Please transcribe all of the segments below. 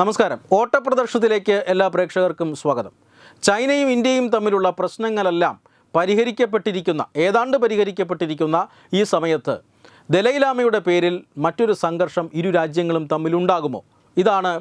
നമസ്കാരം. ഓട്ടപ്രദർശനത്തിലേക്ക് എല്ലാ പ്രേക്ഷകർക്കും സ്വാഗതം. ചൈനയും ഇന്ത്യയും തമ്മിലുള്ള പ്രശ്നങ്ങളെല്ലാം പരിഹരിക്കപ്പെട്ടിരിക്കുന്ന ഏതാണ്ട് പരിഹരിക്കപ്പെട്ടിരിക്കുന്ന ഈ സമയത്ത് ദലൈലാമയുടെ പേരിൽ മറ്റൊരു സംഘർഷം ഇരു രാജ്യങ്ങളും തമ്മിലുണ്ടാകുമോ? ഇതാണ്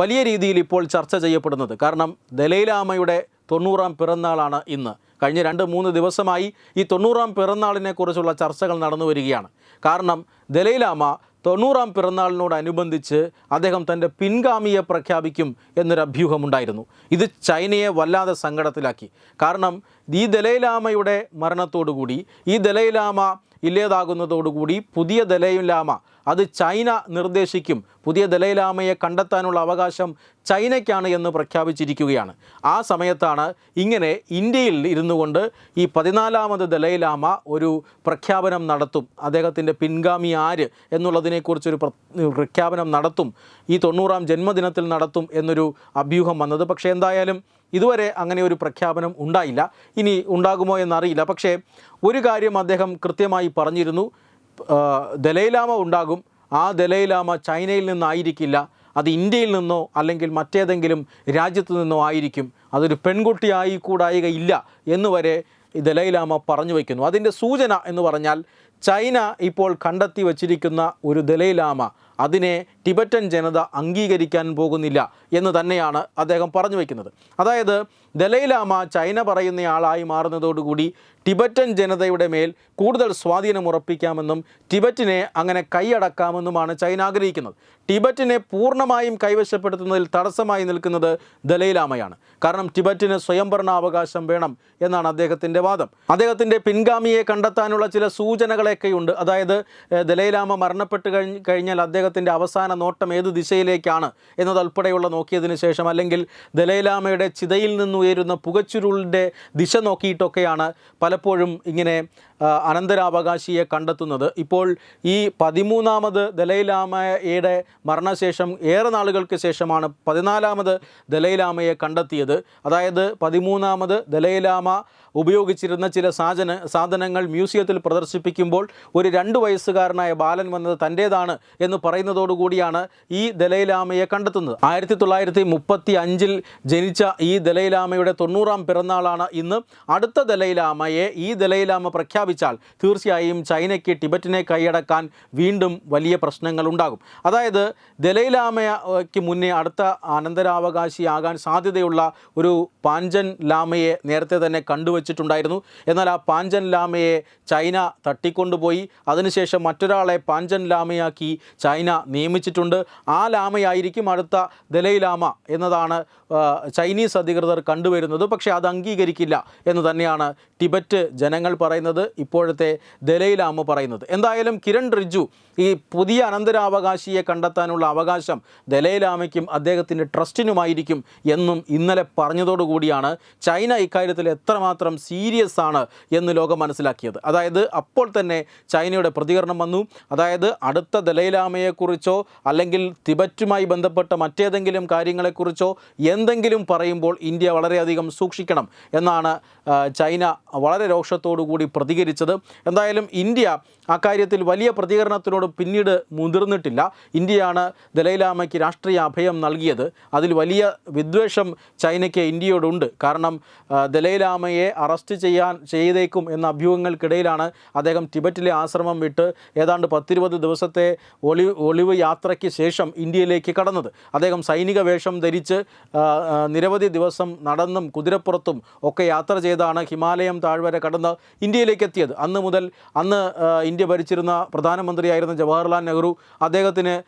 വലിയ രീതിയിൽ ഇപ്പോൾ ചർച്ച ചെയ്യപ്പെടുന്നത്. കാരണം ദലൈലാമയുടെ തൊണ്ണൂറാം പിറന്നാളാണ് ഇന്ന്. കഴിഞ്ഞ രണ്ട് മൂന്ന് ദിവസമായി ഈ തൊണ്ണൂറാം പിറന്നാളിനെക്കുറിച്ചുള്ള ചർച്ചകൾ നടന്നു വരികയാണ്. കാരണം ദലൈലാമ തൊണ്ണൂറാം പിറന്നാളിനോടനുബന്ധിച്ച് അദ്ദേഹം തന്റെ പിൻഗാമിയെ പ്രഖ്യാപിക്കും എന്നൊരു അഭ്യൂഹമുണ്ടായിരുന്നു. ഇത് ചൈനയെ വല്ലാതെ സങ്കടത്തിലാക്കി. കാരണം ഈ ദലൈലാമയുടെ മരണത്തോടുകൂടി ഈ ദലൈലാമ ഇല്ലാതാകുന്നതോടുകൂടി പുതിയ ദലൈലാമ അത് ചൈന നിർദ്ദേശിക്കും. പുതിയ ദലൈലാമയെ കണ്ടെത്താനുള്ള അവകാശം ചൈനയ്ക്കാണ് എന്ന് പ്രഖ്യാപിച്ചിരിക്കുകയാണ്. ആ സമയത്താണ് ഇങ്ങനെ ഇന്ത്യയിൽ ഇരുന്നു കൊണ്ട് ഈ പതിനാലാമത് ദലൈലാമ ഒരു പ്രഖ്യാപനം നടത്തും. അദ്ദേഹത്തിന്റെ പിൻഗാമി ആര് എന്നുള്ളതിനെക്കുറിച്ചൊരു പ്ര- പ്രഖ്യാപനം നടത്തും. ഈ തൊണ്ണൂറാം ജന്മദിനത്തിൽ നടത്തും എന്നൊരു അഭ്യൂഹം വന്നത്. പക്ഷേ എന്തായാലും ഇതുവരെ അങ്ങനെ ഒരു പ്രഖ്യാപനം ഉണ്ടായില്ല. ഇനി ഉണ്ടാകുമോ എന്നറിയില്ല. പക്ഷേ ഒരു കാര്യം അദ്ദേഹം കൃത്യമായി പറഞ്ഞിരുന്നു. ദലൈലാമ ഉണ്ടാകും. ആ ദലൈലാമ ചൈനയിൽ നിന്നായിരിക്കില്ല. അത് ഇന്ത്യയിൽ നിന്നോ അല്ലെങ്കിൽ മറ്റേതെങ്കിലും രാജ്യത്തു നിന്നോ ആയിരിക്കും. അതൊരു പെൺകുട്ടിയായി കൂടായികയില്ല എന്നുവരെ വരെ ദലൈലാമ പറഞ്ഞു വയ്ക്കുന്നു അതിന്റെ സൂചന എന്ന് പറഞ്ഞാൽ ചൈന ഇപ്പോൾ കണ്ടെത്തി വച്ചിരിക്കുന്ന ഒരു ദലൈലാമ അതിനെ ടിബറ്റൻ ജനത അംഗീകരിക്കാൻ പോകുന്നില്ല എന്ന് തന്നെയാണ് അദ്ദേഹം പറഞ്ഞു വയ്ക്കുന്നത് അതായത് ദലൈലാമ ചൈന പറയുന്ന പറയുന്നയാളായി മാറുന്നതോടുകൂടി ടിബറ്റൻ ജനതയുടെ മേൽ കൂടുതൽ സ്വാധീനം ഉറപ്പിക്കാമെന്നും ടിബറ്റിനെ അങ്ങനെ കൈയടക്കാമെന്നുമാണ് ചൈന ആഗ്രഹിക്കുന്നത്. ടിബറ്റിനെ പൂർണമായും കൈവശപ്പെടുത്തുന്നതിൽ തടസ്സമായി നിൽക്കുന്നത് ദലൈലാമയാണ്. കാരണം ടിബറ്റിന് സ്വയംഭരണാവകാശം വേണം എന്നാണ് അദ്ദേഹത്തിന്റെ വാദം. അദ്ദേഹത്തിന്റെ പിൻഗാമിയെ കണ്ടെത്താനുള്ള ചില സൂചനകളൊക്കെയുണ്ട്. അതായത് ദലൈലാമ മരണപ്പെട്ട് കഴിഞ്ഞ് കഴിഞ്ഞാൽ അദ്ദേഹത്തിന്റെ അവസാന നോട്ടം ഏത് ദിശയിലേക്കാണ് എന്നതുൾപ്പെടെയുള്ള നോക്കിയതിന് ശേഷം അല്ലെങ്കിൽ ദലൈലാമയുടെ ചിതയിൽ നിന്നുയരുന്ന പുകച്ചുരുളിന്റെ ദിശ നോക്കിയിട്ടൊക്കെയാണ് പലപ്പോഴും ഇങ്ങനെ അനന്തരാവകാശിയെ കണ്ടെത്തുന്നത്. ഇപ്പോൾ ഈ പതിമൂന്നാമത് ദലൈലാമയുടെ മരണശേഷം ഏറെ നാളുകൾക്ക് ശേഷമാണ് പതിനാലാമത് ദലൈലാമയെ കണ്ടെത്തിയത്. അതായത് പതിമൂന്നാമത് ദലൈലാമ ഉപയോഗിച്ചിരുന്ന ചില സാധന സാധനങ്ങൾ മ്യൂസിയത്തിൽ പ്രദർശിപ്പിക്കുമ്പോൾ ഒരു രണ്ട് വയസ്സുകാരനായ ബാലൻ വന്നത് തന്റേതാണ് എന്ന് പറയുന്നതോടുകൂടിയാണ് ഈ ദലൈലാമയെ കണ്ടെത്തുന്നത്. ആയിരത്തി തൊള്ളായിരത്തി മുപ്പത്തി അഞ്ചിൽ ജനിച്ച ഈ ദലൈലാമയുടെ തൊണ്ണൂറാം പിറന്നാളാണ് ഇന്ന്. അടുത്ത ദലൈലാമയെ ഈ ദലൈലാമ പ്രഖ്യാപിച്ചാൽ തീർച്ചയായും ചൈനയ്ക്ക് ടിബറ്റിനെ കൈയടക്കാൻ വീണ്ടും വലിയ പ്രശ്നങ്ങൾ ഉണ്ടാകും അതായത് ദലൈലാമയ്ക്ക് മുന്നേ അടുത്ത അനന്തരാവകാശിയാകാൻ സാധ്യതയുള്ള ഒരു പാഞ്ചൻ ലാമയെ നേരത്തെ തന്നെ കണ്ടുവച്ചിട്ടുണ്ടായിരുന്നു. എന്നാൽ ആ പാഞ്ചൻ ലാമയെ ചൈന തട്ടിക്കൊണ്ടുപോയി. അതിനുശേഷം മറ്റൊരാളെ പാഞ്ചൻ ലാമയാക്കി ചൈന നിയമിച്ചിട്ടുണ്ട്. ആ ലാമയായിരിക്കും അടുത്ത ദലൈലാമ എന്നതാണ് ചൈനീസ് അധികൃതർ കണ്ടുവരുന്നത്. പക്ഷേ അത് അംഗീകരിക്കില്ല എന്ന് തന്നെയാണ് ടിബറ്റ് ജനങ്ങൾ പറയുന്നത് ഇപ്പോഴത്തെ ദലൈലാമ പറയുന്നത്. എന്തായാലും കിരൺ റിജു ഈ പുതിയ അനന്തരാവകാശിയെ കണ്ടെത്താനുള്ള അവകാശം ദലൈലാമയ്ക്കും അദ്ദേഹത്തിന്റെ ട്രസ്റ്റിനുമായിരിക്കും എന്നും ഇന്നലെ പറഞ്ഞതോടുകൂടിയാണ് ചൈന ഇക്കാര്യത്തിൽ എത്രമാത്രം സീരിയസ് ആണ് എന്ന് ലോകം മനസ്സിലാക്കിയത്. അതായത് അപ്പോൾ തന്നെ ചൈനയുടെ പ്രതികരണം വന്നു. അതായത് അടുത്ത ദലൈലാമയെക്കുറിച്ചോ അല്ലെങ്കിൽ തിബറ്റുമായി ബന്ധപ്പെട്ട മറ്റേതെങ്കിലും കാര്യങ്ങളെക്കുറിച്ചോ എന്തെങ്കിലും പറയുമ്പോൾ ഇന്ത്യ വളരെയധികം സൂക്ഷിക്കണം എന്നാണ് ചൈന വളരെ രോഷത്തോടു കൂടി പ്രതികരിച്ചത്. എന്തായാലും ഇന്ത്യ അക്കാര്യത്തിൽ വലിയ പ്രതികരണത്തിനോട് പിന്നീട് മുതിർന്നിട്ടില്ല. ഇന്ത്യയാണ് ദലൈലാമയ്ക്ക് രാഷ്ട്രീയ അഭയം നൽകിയത്. അതിൽ വലിയ വിദ്വേഷം ചൈനയ്ക്ക് ഇന്ത്യയോടുണ്ട്. കാരണം ദലൈലാമയെ അറസ്റ്റ് ചെയ്യാൻ ചെയ്തേക്കും എന്ന അഭ്യൂഹങ്ങൾക്കിടയിലാണ് അദ്ദേഹം ടിബറ്റിലെ ആശ്രമം വിട്ട് ഏതാണ്ട് പത്തിരുപത് ദിവസത്തെ ഒളി ഒളിവ് യാത്രയ്ക്ക് ശേഷം ഇന്ത്യയിലേക്ക് കടന്നത്. അദ്ദേഹം സൈനിക വേഷം ധരിച്ച് നിരവധി ദിവസം നടന്നും കുതിരപ്പുറത്തും ഒക്കെ യാത്ര ചെയ്താണ് ഹിമാലയം താഴ്വര കടന്ന് ഇന്ത്യയിലേക്ക് എത്തിയത് അന്ന് മുതൽ അന്ന് ഇന്ത്യ ഭരിച്ചിരുന്ന പ്രധാനമന്ത്രിയായിരുന്ന ജവഹർലാൽ നെഹ്റു അദ്ദേഹത്തിന്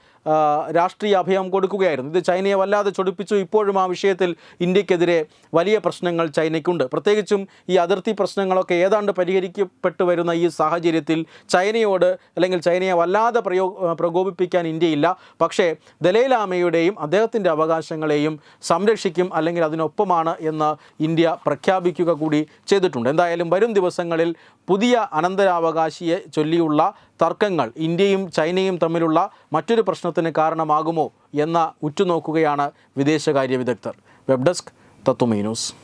രാഷ്ട്രീയ അഭയം കൊടുക്കുകയായിരുന്നു. ഇത് ചൈനയെ വല്ലാതെ ചൊടിപ്പിച്ചു. ഇപ്പോഴും ആ വിഷയത്തിൽ ഇന്ത്യക്കെതിരെ വലിയ പ്രശ്നങ്ങൾ ചൈനയ്ക്കുണ്ട്. പ്രത്യേകിച്ചും ഈ അതിർത്തി പ്രശ്നങ്ങളൊക്കെ ഏതാണ്ട് പരിഹരിക്കപ്പെട്ടു വരുന്ന ഈ സാഹചര്യത്തിൽ ചൈനയോട് അല്ലെങ്കിൽ ചൈനയെ വല്ലാതെ പ്രയോ പ്രകോപിപ്പിക്കാൻ ഇന്ത്യയില്ല. പക്ഷേ ദലൈലാമയുടെയും അദ്ദേഹത്തിന്റെ അവകാശങ്ങളെയും സംരക്ഷിക്കും അല്ലെങ്കിൽ അതിനൊപ്പമാണ് എന്ന് ഇന്ത്യ പ്രഖ്യാപിക്കുക കൂടി ചെയ്തിട്ടുണ്ട്. എന്തായാലും വരും ദിവസങ്ങളിൽ പുതിയ അനന്തരാവകാശിയെ ചൊല്ലിയുള്ള തർക്കങ്ങൾ ഇന്ത്യയും ചൈനയും തമ്മിലുള്ള മറ്റൊരു പ്രശ്നത്തിന് കാരണമാകുമോ എന്ന ഉറ്റുനോക്കുകയാണ് വിദേശകാര്യ വിദഗ്ധർ. Web desk news.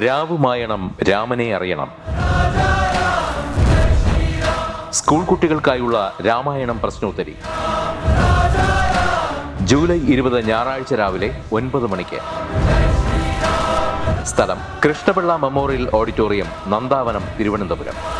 രാവുമായണം രാമനെ അറിയണം. സ്കൂൾ കുട്ടികൾക്കായുള്ള രാമായണം പ്രശ്നോത്തരി. ജൂലൈ ഇരുപത് ഞായറാഴ്ച രാവിലെ ഒൻപത് മണിക്ക്. സ്ഥലം കൃഷ്ണപിള്ള മെമ്മോറിയൽ ഓഡിറ്റോറിയം നന്ദാവനം തിരുവനന്തപുരം.